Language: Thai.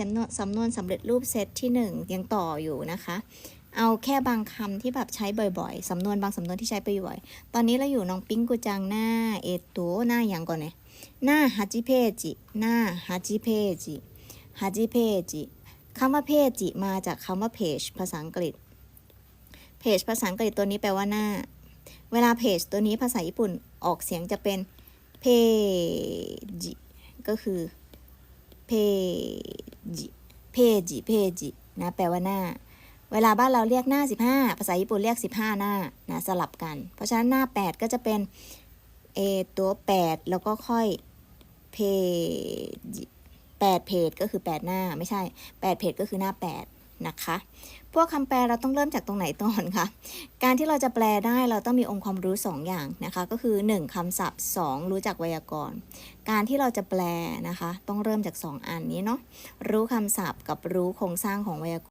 สำนวนสำนวนสำเร็จรูปเซตที่หนึ่งยังต่ออยู่นะคะ เอาแค่บางคำที่แบบใช้บ่อยๆ สำนวนบางสำนวนที่ใช้ไปบ่อย ตอนนี้เราอยู่น้องปิ้งกูจังหน้าเอโตหน้าอย่างก่อนเนี่ยหน้าฮัจิเพจิหน้าฮัจิเพจิฮัจิเพจิคำว่าเพจิมาจากคำว่าเพจภาษาอังกฤษเพจภาษาอังกฤษตัวนี้แปลว่าหน้า เวลาเพจตัวนี้ภาษาญี่ปุ่นออกเสียงจะเป็นเพจิก็คือเพจ เพจิเพจินะแปลว่าหน้า เวลาบ้านเราเรียกหน้า 15 ภาษาญี่ปุ่นเรียก 15 หน้านะสลับกัน เพราะฉะนั้นหน้า 8 ก็จะเป็นเอตัว 8 แล้วก็ค่อยเพจ8เพจก็คือ 8 หน้าไม่ใช่ 8 เพจก็คือหน้า 8 นะคะ พวกคำแปลเราต้องเริ่มจากตรงไหนก่อนคะการที่เราจะแปลได้เราต้องมีองค์ความรู้ 2 อย่างนะคะ ก็คือ 1คำศัพท์ 2 รู้จักไวยากรณ์ การที่เราจะแปลนะคะ ต้องเริ่มจาก 2 อันนี้เนาะรู้คำศัพท์กับรู้โครงสร้างของไวยากรณ์